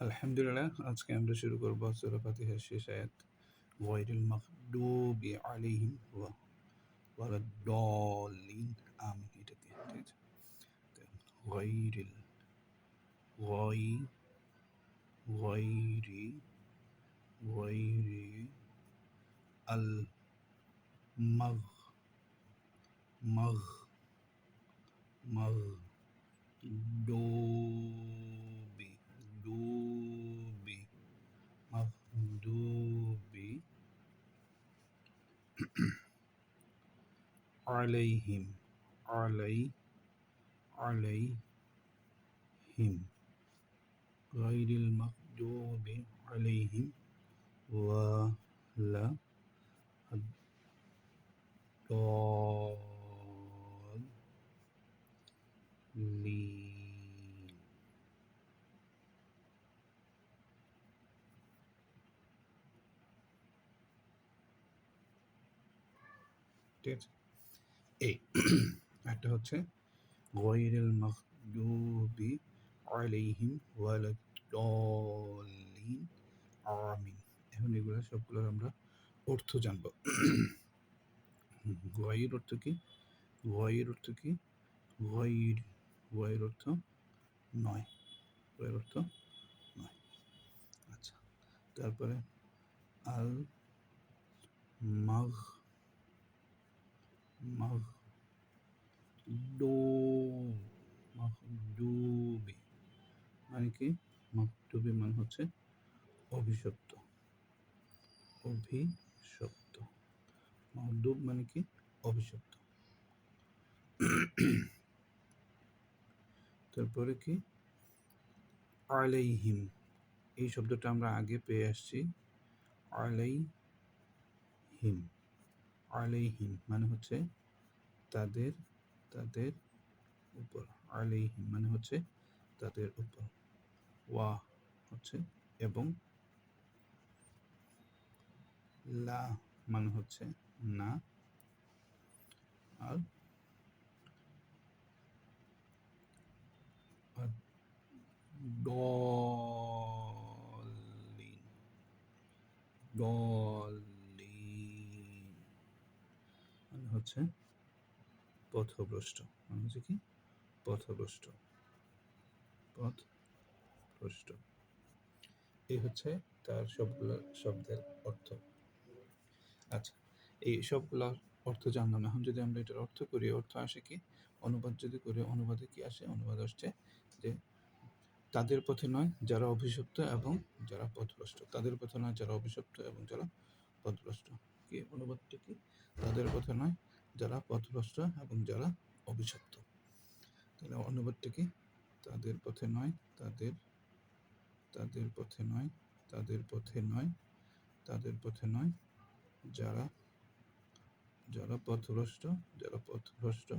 আলহামদুলিল্লাহ, আজকে আমরা শুরু করব সুরা ফাতিহার শেষ আয়াত। ওয়াইরুল মাকডুবি আলাইহিম ওয়া ওয়ালা ডলিন আমি এটা দিয়ে ঠিক আছে ওয়াইরিল ওয়াই ওয়াইরি ওয়াইরি আল মাগ মাগ মাগ ডো دوبي مغضوبي عليهم. علي. عليهم. غير المغضوب عليهم. ولا الضالين. ঠিক আছে? এই একটা হচ্ছে, গয়রিল মাগদুবি আলাইহিম ওয়ালাদ-দাল্লিন, আমিন। এখন এগুলো সবগুলোর আমরা অর্থ জানব। গয়ের অর্থ কি? গয়ের অর্থ কি? গয়ের গয়ের অর্থ নয়। গয়ের অর্থ নয়। আচ্ছা তারপরে আল মাঘ মাঘ দো মাহদুবি মানে কি? মাহদুবি মানে হচ্ছে অভিশপ্ত। অভিশপ্ত। মাহদুব মানে কি? অভিশপ্ত। তারপরে কি? আলাইহিম। এই শব্দটা আমরা আগে পেয়ে আসছি। আলাইহিম। আলাইহিম মানে হচ্ছে তাদের তাদের উপর। আলাইহিম মানে হচ্ছে তাদের উপর। ওয়া হচ্ছে এবং লা মানে হচ্ছে না। আর আর দলিন হচ্ছে পথভ্রষ্ট। মানে হচ্ছে কি? পথভ্রষ্ট। পথভ্রষ্ট। এই হচ্ছে তার সবগুলো শব্দের অর্থ। আচ্ছা এই সবগুলো অর্থ জানলাম। এখন যদি আমরা এটার অর্থ করি অর্থ আসে কি? অনুবাদ যদি করি, অনুবাদে কি আসে? অনুবাদ আসছে যে তাদের পথে নয়, যারা অভিশপ্ত এবং যারা পথভ্রষ্ট। তাদের পথে নয়, যারা অভিশপ্ত এবং যারা পথভ্রষ্ট। কি? অনুবাদটা কি? তাদের পথে নয়, যারা পথভ্রষ্ট এবং যারা অভিশপ্ত। তাহলে অনুবাদটা তাদের পথে নয়, তাদের তাদের পথে নয়, তাদের পথে নয়, তাদের পথে নয়, যারা যারা পথভ্রষ্ট যারা পথভ্রষ্ট,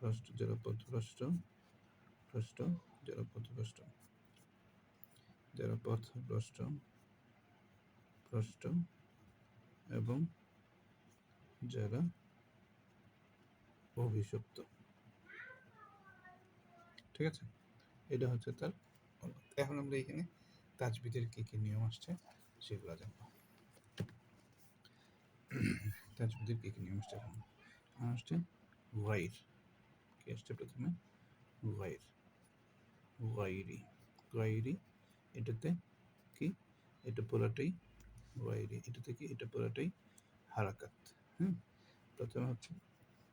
ভ্রষ্ট, যারা পথভ্রষ্ট, ভ্রষ্ট, যারা পথভ্রষ্ট যারা পথভ্রষ্ট, ভ্রষ্ট এবং যারা অভিশপ্ত। ঠিক আছে? এটা হচ্ছে তার এখন আমরা এখানে তাজবিদের কি কি নিয়ম আসছে সেগুলো জানব। তাজবিদের কি কি নিয়ম আসছে এখন? আসছে ওয়াইর। কি আসছে প্রথমে? ওয়াইর। ওয়াইরি। ওয়াইরি এটাতে কি? এটা পুরাটাই ওয়াইরি। এটাতে কি? এটা পুরাটাই হারাকাত। হুম, প্রথমে হচ্ছে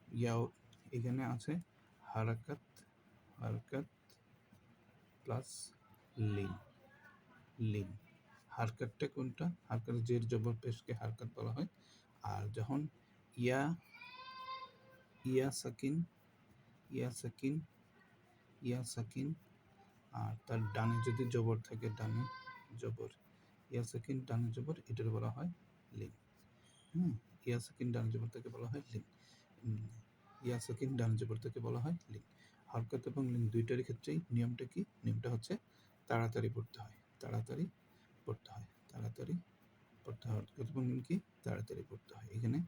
ইয়াও এখানে আছে, হারাকাত, হারকাত প্লাস লিন। লিন, হারকাতটা কোনটা? হারকাত জের জবর পেশকে হারকাত বলা হয়। আর যখন ইয়া ইয়া সাকিন ইয়া সাকিন ইয়া সাকিন, আর তার ডানে যদি জবর থাকে, ডানে জবর, ইয়া সাকিন, ডানে জবর এটার বলা হয় লিন। হুম ইয়া সাকিন ডানে জবর থেকে বলা হয় লিন উম, ইয়া সাকিন ডানে থেকে বলা হয় লিন হরকত এবং লিন দুইটারই ক্ষেত্রেই নিয়মটা কি? নিয়মটা হচ্ছে তাড়াতাড়ি পড়তে হয় তাড়াতাড়ি পড়তে হয় তাড়াতাড়ি পড়তে হয়। হরকত এবং লিন কি? তাড়াতাড়ি পড়তে হয়। এখানে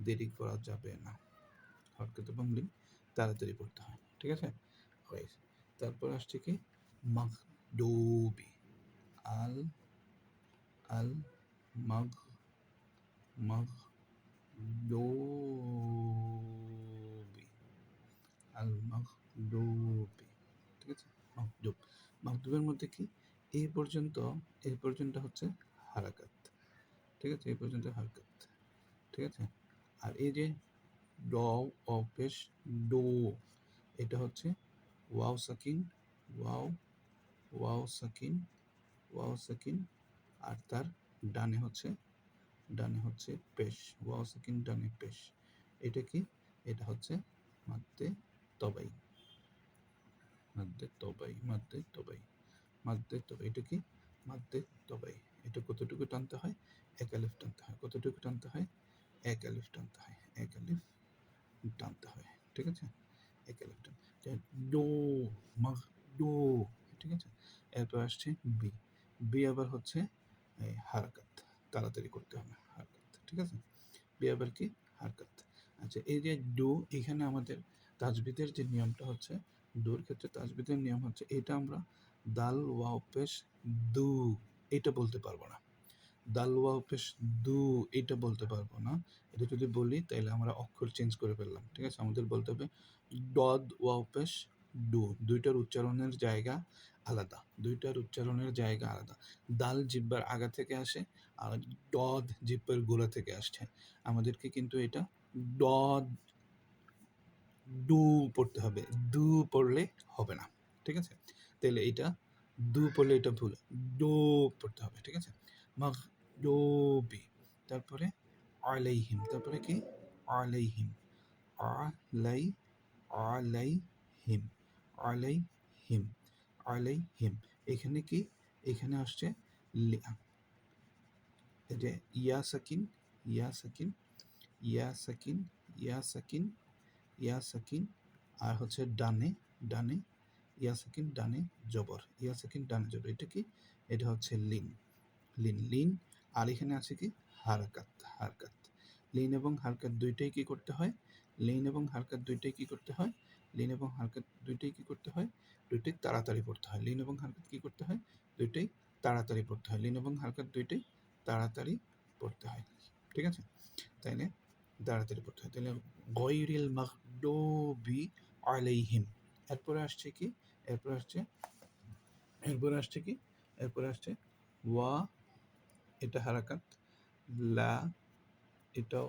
দেরি করা যাবে না। হরকত এবং লিন তাড়াতাড়ি পড়তে হয় ঠিক আছে? তারপর আসছে কি? মাগ ডোবি আল আল মাগ মাগ মাগ ডোবি ঠিক আছে? মাকডুব মাকডুবের মধ্যে কি? এই পর্যন্ত এই পর্যন্ত হচ্ছে হারাকাত, ঠিক আছে? এই পর্যন্ত হারাকাত, ঠিক আছে? আর এই যে ড অ ডো, এটা হচ্ছে ওয়াও সাকিন, ওয়াও ওয়াও সাকিন ওয়াও সাকিন, আর তার ডানে হচ্ছে ডানে হচ্ছে পেশ ওয়াও সাকিন ডানে পেশ। এটা কি? এটা হচ্ছে মাদ্দে তবাই। মাদ্দে তবাই মাদ্দে তবাই মাদ্দে তবাই। এটা কি? মাদ্দে তবাই। এটা কতটুকু টানতে হয়? এক আলিফ টানতে হয়। কতটুকু টানতে হয়? এক আলিফ টানতে হয়। এক আলিফ টানতে হয়। ঠিক আছে? এক আলিফ টান ডো মাগ ডো। ঠিক আছে? এরপর আসছে বি। বি আবার হচ্ছে হারকাত। তাড়াতাড়ি করতে হবে, হারকাত, ঠিক আছে? বি আবার কি? হারকাত। আচ্ছা এই যে ডো, এখানে আমাদের তাজবিদের যে নিয়মটা হচ্ছে, ডোর ক্ষেত্রে তাজবিদের নিয়ম হচ্ছে, এটা আমরা দাল ওয়াও পেশ, দু, এটা বলতে পারব না। দাল ওয়াও পেশ, দু, এটা বলতে পারব না। এটা যদি বলি তাহলে আমরা অক্ষর চেঞ্জ করে ফেললাম, ঠিক আছে? আমাদের বলতে হবে, ডদ ওয়াও পেশ ডু, দুইটার উচ্চারণের জায়গা আলাদা, দুইটার উচ্চারণের জায়গা আলাদা। দাল জিব্বার আগা থেকে আসে আর ডদ জিব্বার গোড়া থেকে আসছে। আমাদেরকে কিন্তু এটা ডদ, ডু পড়তে হবে। দু পড়লে হবে না, ঠিক আছে? তাহলে এটা দু পড়লে এটা ভুল। ডো পড়তে হবে, ঠিক আছে? মাগ ডোবি তারপরে আলাইহিম, তারপরে কি? আলাইহিম আলাই আলাইহিম। আলাইহিম আলাইহিম। এখানে কি? এখানে আসছে এই যে ইয়া সাকিন ইয়া সাকিন ইয়া সাকিন ইয়া সাকিন ইয়া সাকিন, আর হচ্ছে ডানে ডানে, ইয়া সাকিন, ডানে জবর, ইয়া সাকিন, ডানে জবর। এটা কি? এটা হচ্ছে লিন লিন লিন। আর এখানে আছে কি? হারকাত হারকাত। লিন এবং হারকাত দুইটাই কি করতে হয়? লিন এবং হারকাত দুইটাই কি করতে হয়? লিন এবং হারকাত দুইটাই কি করতে হয়? দুইটাই তাড়াতাড়ি পড়তে হয়। লিন এবং হারকাত কি করতে হয়? দুইটাই তাড়াতাড়ি পড়তে হয়। লিন এবং হারকাত দুইটাই তাড়াতাড়ি পড়তে হয়। ঠিক আছে? তাইলে তাড়াতাড়ি পড়তে হয়। তাহলে গয়রিল মাকডুবি আলাইহিম। এরপরে আসছে কি? এরপরে আসছে এরপরে আসছে কি? এরপরে আসছে ওয়া, এটা হারাকাত, লা, এটাও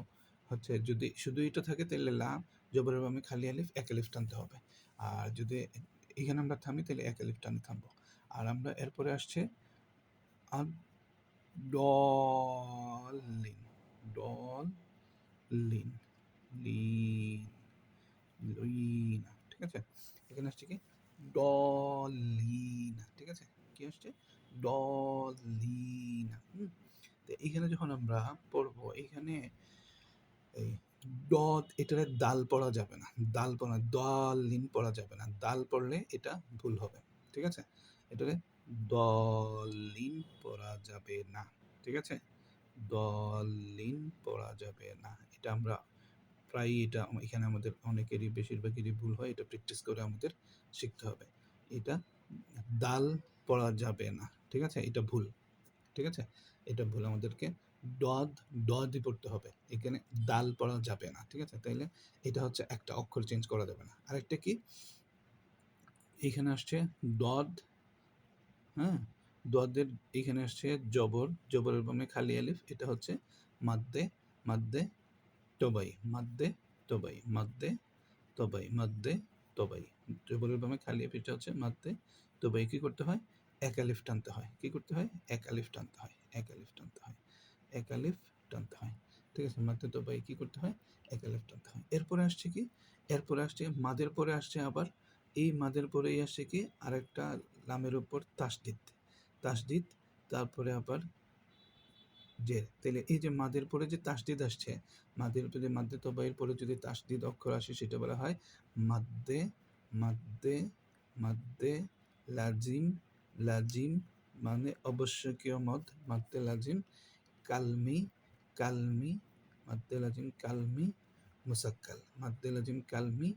হচ্ছে যদি শুধু এটা থাকে তাহলে লা জবরের বামে খালি আলিফ এক আলিফ টানতে হবে। আর যদি এখানে আমরা থামি, তাহলে এক আলিফ টানে থামবো। আর আমরা এরপরে আসছে আর ডলিন ডল লিন লিন লইনা ঠিক আছে? এখানে আসছে কি? ডলিনা, ঠিক আছে? কি আসছে? ডলিনা, হুম? তো এখানে যখন আমরা পড়ব, এখানে এই ডদ এটারে দাল পড়া যাবে না। দাল পড়া, দল লিন পড়া যাবে না। দাল পড়লে এটা ভুল হবে, ঠিক আছে? এটারে দলিন পড়া যাবে না, ঠিক আছে? দলিন পড়া যাবে না। এটা আমরা প্রায় এটা এখানে আমাদের অনেকেরই বেশিরভাগেরই ভুল হয়, এটা প্র্যাকটিস করে আমাদের শিখতে হবে। এটা দাল পড়া যাবে না, ঠিক আছে? এটা ভুল, ঠিক আছে? এটা ভুল আমাদেরকে ডদ, ডদই পড়তে হবে। এখানে দাল পড়া যাবে না, ঠিক আছে? তাইলে এটা হচ্ছে একটা অক্ষর চেঞ্জ করা যাবে না। আরেকটা কি? এখানে আসছে দদ হ্যাঁ? দদের এখানে আসছে জবর জবরের বামে খালি আলিফ, এটা হচ্ছে মাদ্দে মাদ্দে তবাই মাদ্দে তবাই মাদ্দে তবাই মাদ্দে তবাই। জবরের বামে খালি আলিফ, এটা হচ্ছে মাদ্দে তবাই। কি করতে হয়? এক আলিফ টানতে হয়। কি করতে হয়? এক আলিফ টানতে হয়। এক আলিফ টানতে হয়। এক আলিফ টানতে হয়। ঠিক আছে? মাদ্দে তবাই কি করতে হয়? এক আলিফ টানতে হয়। এরপরে আসছে কি? এরপরে আসছে, মাদের পরে আসছে আবার, এই মাদের পরেই আসছে কি? আরেকটা লামের উপর তাসদিদ। তাসদিদ, তারপরে আবার জের তাহলে এই যে মাদের পরে যে তাসদিদ আসছে, মাদের উপরে মাদ্দে তবাইয়ের পরে যদি তাসদিদ অক্ষর আসে, সেটা বলা হয় মাদ্দে মাদ্দে মাদ্দে লাজিম লাজিম মানে অবশ্যকীয় মদ, মাদ্দে লাজিম কালমি কালমি মাদ্দে লাজিম কালমি মুসাক্কাল মাদ্দে লাজিম কালমি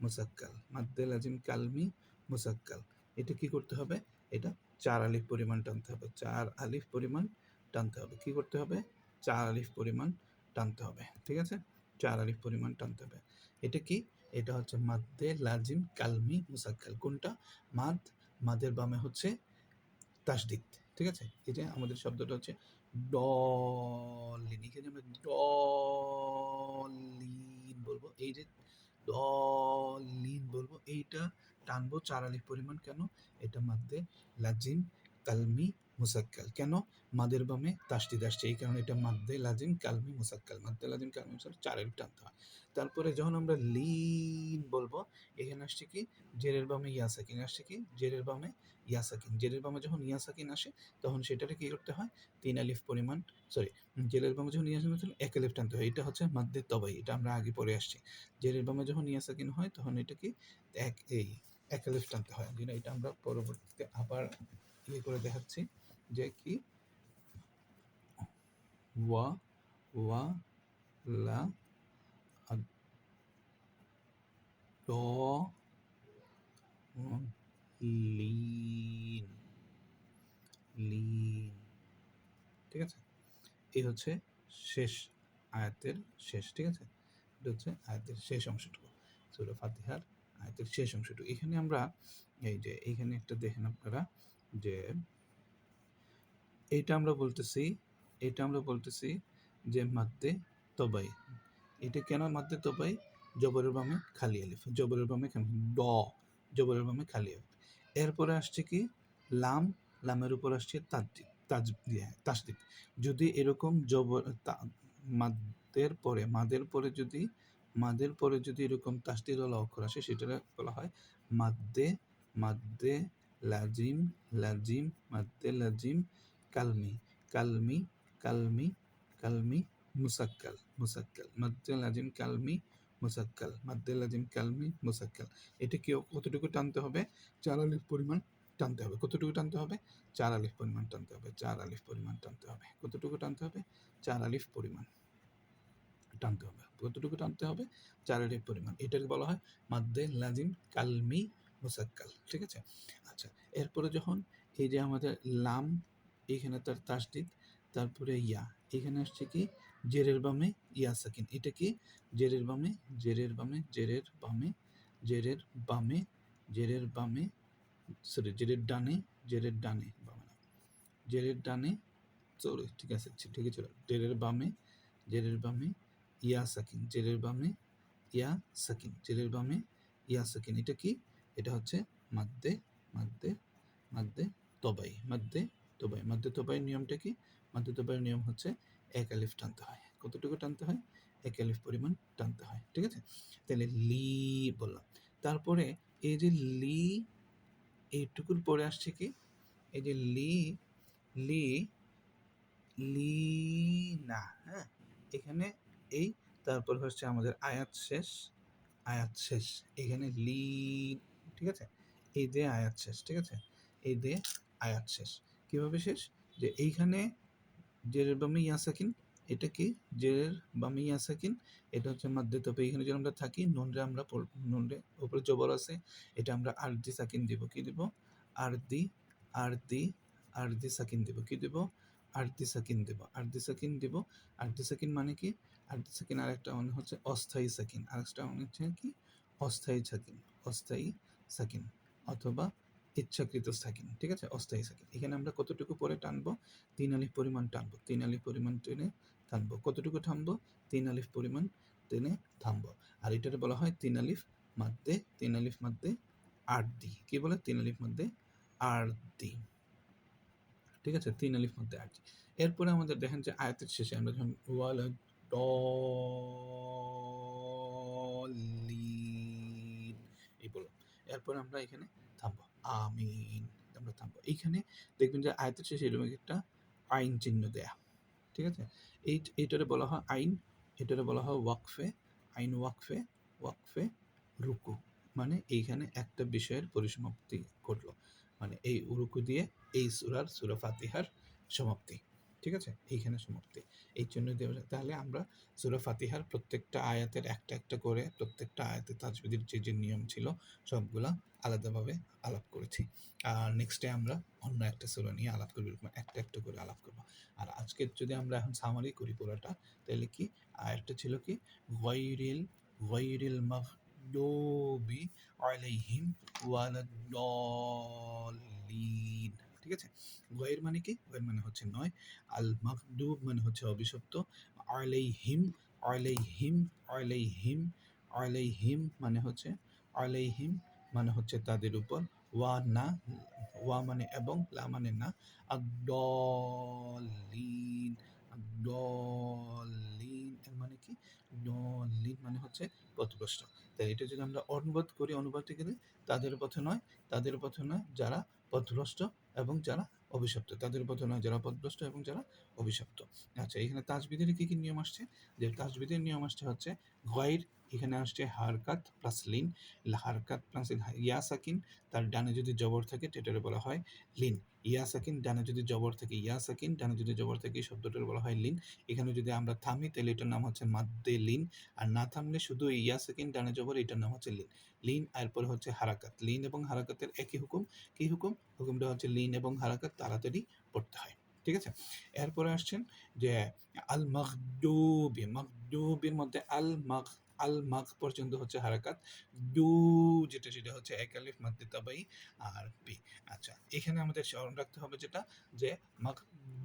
মুসাক্কাল মাদ্দে লাজিম কালমি মুসাক্কাল এটা কি করতে হবে? এটা চার আলিফ পরিমাণ টানতে হবে। চার আলিফ পরিমাণ টানতে হবে। কি করতে হবে? চার আলিফ পরিমাণ টানতে হবে। ঠিক আছে? চার আলিফ পরিমাণ টানতে হবে। এটা কি? এটা হচ্ছে মাদ্দে লাজিম কালমি মুসাক্কাল। কোনটা? মাদ, মাদের বামে হচ্ছে তাসদিদ। ঠিক আছে? এটা আমাদের শব্দটা হচ্ছে ডলিন এখানে আমরা ডলিন বলব। এই যে ডলিন বলব, এইটা টানবো চার আলিফ পরিমাণ কেন? এটা মাধ্যমে লাজিম, কালমি মুসাক্কাল। কেন? মাদের বামে তাসদিদ আসছে। এই কারণে এটা মাদ্দে লাজিম, কালমি মুসাক্কাল। মাদ্দে লাজিম, কালমি মুসাক্কাল চার আলিফ টানতে হয়। তারপরে যখন আমরা লিন বলব, এখানে আসছে কি? জেরের বামে ইয়াসাকিন। আসছে কি? জেরের বামে ইয়াসাকিন। জেরের বামে যখন ইয়াসাকিন আসে, তখন সেটাকে কি করতে হয়? তিন আলিফ পরিমাণ সরি জেরের বামে যখন ইয়াসাকিন তখন এক আলিফ টানতে হয়। এটা হচ্ছে মাদ্দের তবাই। এটা আমরা আগে পরে আসছি। জেরের বামে যখন ইয়াসাকিন হয়, তখন এটা কি? এক, এই, এক আলিফ টানতে হয়। যেটা এটা আমরা পরবর্তীতে আবার ইয়ে করে দেখাচ্ছি। যে কি? ওয়া ওয়া, লা ড লিন লিন। ঠিক আছে? এই হচ্ছে শেষ আয়াতের শেষ, ঠিক আছে? এটা হচ্ছে আয়াতের শেষ অংশটুকু। সুরা ফাতিহার আয়াতের শেষ অংশটুকু। এখানে আমরা এই যে এইখানে একটা দেখেন আপনারা যে এইটা আমরা বলতেছি, এটা আমরা বলতেছি যে মাদ্দে তবাই। এটা কেন মাদ্দে তবাই? জবরের বামে খালি আলিফ, জবরের বামে ড, জবরের বামে খালি আলিফ। এরপরে আসছে কি? লাম, লামের উপর আসছে তাজদিদ তাজ তাসদিদ যদি এরকম জবর মাদের পরে মাদের পরে যদি, মাদের পরে যদি এরকম তাসদিদওয়ালা অক্ষর আসে, সেটা বলা হয় মাদ্দে মাদ্দে লাজিম লাজিম, মাদ্দে লাজিম কালমি কালমি কালমি কালমি, মুসাক্কাল মুসাক্কাল। মাদ্দে লাজিম কালমি, মুসাক্কাল। মাদ্দে লাজিম কালমি, মুসাক্কাল। এটা কি কতটুকু টানতে হবে? চার আলিফ পরিমাণ টানতে হবে। কতটুকু টানতে হবে? চার আলিফ পরিমাণ টানতে হবে। চার আলিফ পরিমাণ টানতে হবে। কতটুকু টানতে হবে? চার আলিফ পরিমাণ টানতে হবে। কতটুকু টানতে হবে? চার আলিফ পরিমাণ। এটাকে বলা হয় মাদ্দে লাজিম কালমি, মুসাক্কাল। ঠিক আছে? আচ্ছা এরপরে যখন এই যে আমাদের লাম এখানে তার তাসদিদ, তারপরে ইয়া। এখানে আসছে কি? জেরের বামে ইয়া সাকিন। এটা কি? জেরের বামে জেরের বামে জেরের বামে জেরের বামে জেরের বামে সরি জেরের ডানে জেরের ডানে, বামে জেরের ডানে সরি ঠিক আছে ঠিক আছে জেরের বামে জেরের বামে ইয়া সাকিন, জেরের বামে ইয়া সাকিন, জেরের বামে ইয়া সাকিন। এটা কি? এটা হচ্ছে মাদ্দে মাদ্দে মাদ্দে তবাই মাদ্দে তবাই মাদ্দে নিয়মটা কি? মাদ্দে নিয়ম হচ্ছে এক আলিফ টানতে হয়। কতটুকু টানতে হয়? এক আলিফ পরিমাণ টানতে হয়, ঠিক আছে? তাহলে লি বললাম। তারপরে এই যে লি, এইটুকুর পরে আসছে কি? এই যে লি লি লি না হ্যাঁ? এখানে এই, তারপর হচ্ছে আমাদের আয়াত শেষ আয়াত শেষ। এখানে লি, ঠিক আছে? এই দিয়ে আয়াত শেষ, ঠিক আছে? এই দিয়ে আয়াত শেষ। কীভাবে শেষ? যে এইখানে জেরের বামে ইয়াসাকিন। এটা কি? জেরের বামে ইয়াসাকিন। এটা হচ্ছে মাদ্দে তবে এখানে যদি আমরা থাকি, নুনরে আমরা নুনরে উপরে জবর আছে। এটা আমরা আর দি সাকিন দিব। কি দিব? আরদি আরদি আরদি সাকিন দিব। কি দিব? আরদি সাকিন দেব। আরদি সাকিন দিব। আরদি সাকিন মানে কি? আরদি সাকিন আরেকটা মানে হচ্ছে অস্থায়ী সাকিন। আরেকটা মানে হচ্ছে কি? অস্থায়ী সাকিন। অস্থায়ী সাকিন। অথবা ইচ্ছাকৃত সাকিন, ঠিক আছে? অস্থায়ী সাকিন। এখানে আমরা কতটুকু পরে টানবো? তিন আলিফ পরিমাণ টানবো। তিন আলিফ পরিমাণ টেনে থামবো। কতটুকু থামবো? তিন আলিফ পরিমাণ টেনে থামবো। আর এটাতে বলা হয় তিন আলিফ মাদ্দে তিন আলিফ মাদ্দে আট দি। কি বলে? তিন আলিফ মধ্যে আর দি। ঠিক আছে? তিন আলিফ মধ্যে আট দি। এরপরে আমাদের দেখেন যে আয়াতের শেষে আমরা যখন ওয়াল এই বললাম। এরপরে আমরা এখানে আমিন। আমরা থামবো। এইখানে দেখবেন যে আয়াতের শেষে এরকম একটা আইন চিহ্ন দেয়া। ঠিক আছে? এই এইটারে বলা হয় আইন, এটারে বলা হয় ওয়াকফে। আইন ওয়াকফে ওয়াকফে রুকু। মানে এইখানে একটা বিষয়ের পরিসমাপ্তি ঘটলো। মানে এই রুকু দিয়ে এই সুরার সুরা ফাতিহার সমাপ্তি। ঠিক আছে? এইখানে সমাপ্তি। এই জন্য তাহলে আমরা সুরা ফাতিহার প্রত্যেকটা আয়াতের একটা একটা করে প্রত্যেকটা আয়াতের তাজবিদের যে যে নিয়ম ছিল, সবগুলা আলাদাভাবে আলাপ করেছি। আর নেক্সটে আমরা অন্য একটা সুরা নিয়ে আলাপ করব, এরকম একটা একটা করে আলাপ করব। আর আজকে যদি আমরা এখন সামারি করি পুরোটা, তাহলে কি? আয়াতটা ছিল কি? ওয়াইরিল ওয়াইরিল মাহদুবি আলাইহিম ওয়ালাদ্দাল্লিন ঠিক আছে? গয়ের মানে কি? গয়ের মানে হচ্ছে নয়। আল মাকদুব মানে হচ্ছে অভিশপ্ত। আলাইহিম আলাইহিম আলাইহিম আলাইহিম মানে হচ্ছে আলাই হিম মানে হচ্ছে তাদের উপর। ওয়া না, ওয়া মানে এবং, লা মানে না। আদলিন এর মানে কি? দলিন মানে হচ্ছে পথভ্রষ্ট। তাই এটা যদি আমরা অনুবাদ করি, অনুবাদে গেলে তাদের পথে নয়, তাদের পথে নয় যারা পথভ্রষ্ট এবং যারা অভিশপ্ত। তাদের উপর নয় যারা পদভ্রষ্ট এবং যারা অভিশপ্ত। আচ্ছা এখানে তাজবিদের কি কি নিয়ম আসছে? যে তাজবিদের নিয়ম আসছে হচ্ছে গয়ের এখানে আসছে হারকাত প্লাস লিন হারকাত প্লাস ইয়া সাকিন তার ডানে যদি জবর থাকে সেটারে বলা হয় লিন ইয়া সাকিন ডানে যদি জবর থাকে ইয়া সাকিন ডানে যদি জবর থাকে শব্দটার বলা হয় লিন এখানে যদি আমরা থামি তাহলে এটার নাম হচ্ছে মাদ্দে লিন আর না থামলে শুধু ইয়া সেকেন্ড ডানে জবর, এটার নাম হচ্ছে লিন লিন এরপরে হচ্ছে হারাকাত লিন এবং হারাকাতের একই হুকুম, কি হুকুম? হুকুমটা হচ্ছে লিন এবং হারাকাত তাড়াতাড়ি পড়তে হয়, ঠিক আছে? এরপরে আসছেন যে আল মখদুবি মখদুবির মধ্যে আল মখ আল মাগ পর্যন্ত হচ্ছে হারাকাত। ডু যেটা, সেটা হচ্ছে এক আলিফ, মাদ্দে তাবাই আর পি। আচ্ছা এখানে আমাদের স্মরণ রাখতে হবে যেটা, যে মখ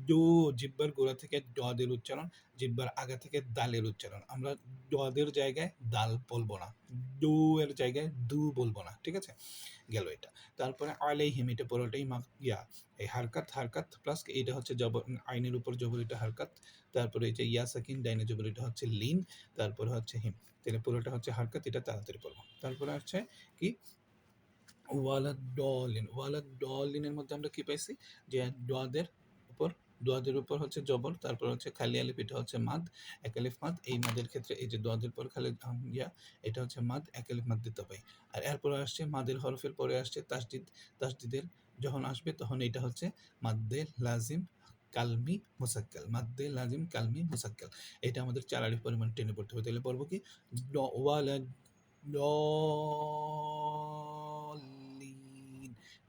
দু জিব্বার গোড়া থেকে ডদের উচ্চারণ, জিব্বার আগা থেকে দালের উচ্চারণ। আমরা ডদের জায়গায় দাল বলব না, দু এর জায়গায় দু বলব না, ঠিক আছে? গেল এটা। তারপরে আলাইহিম, এটা পুরোটাই মা ইয়া, এই হারকাত হারকাত প্লাস এটা হচ্ছে জবর আইনের উপর জবর এটা হারকাত, তারপরে এই যে ইয়া সাকিন ডাইনে জবর এটা হচ্ছে লিন, তারপরে হচ্ছে হিম। তাহলে পুরোটা হচ্ছে হারকাত, এটা তাড়াতাড়ি পড়ব। তারপরে হচ্ছে কি? ওয়ালা ডলিন ওয়ালা ডলিনের মধ্যে আমরা কি পাইছি? যে ডদের উপর দোয়াদের উপর হচ্ছে জবর, তারপর হচ্ছে খালি আলিফ, এটা হচ্ছে মাদ, এক আলিফ মাদ। এই মাদের ক্ষেত্রে এই যে দোয়াদের পর খালি ইয়া, এটা হচ্ছে মাদ, এক আলিফ মাদ দিতে পাই আর এরপরে আসছে মাদের হরফের পরে আসছে তাসদিদ, তাসদিদের যখন আসবে তখন এটা হচ্ছে মাদ্দে লাজিম কালমি মুসাক্কাল, মাদ্দে লাজিম কালমি মুসাক্কাল। এটা আমাদের চার আলিফ পরিমাণ টেনে পড়তে হবে। তাহলে পড়ব কি? ড ওয়ালা লিন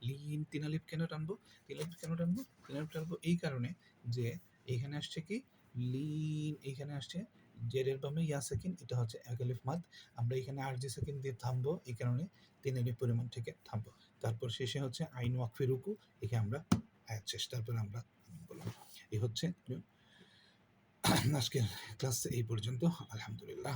লিন তিন আলিফ কেন টানবো? তিন আলিফ কেন টানবো? তিন আলিফ টানবো এই কারণে যে এখানে আসছে কি? লিন, এখানে আসছে জেরের বামে ইয়া সেকেন্ড, এটা হচ্ছে এক আলিফ মাদ। আমরা এখানে আর জি সেকেন্ড দিয়ে থামবো, এই কারণে তিন পরিমাণ থেকে থামবো। তারপর শেষে হচ্ছে আইন ওয়াকফি রুকু এখানে আমরা আয়াত শেষ তারপর আমরা বললাম। এই হচ্ছে আজকের ক্লাস এই পর্যন্ত। আলহামদুলিল্লাহ।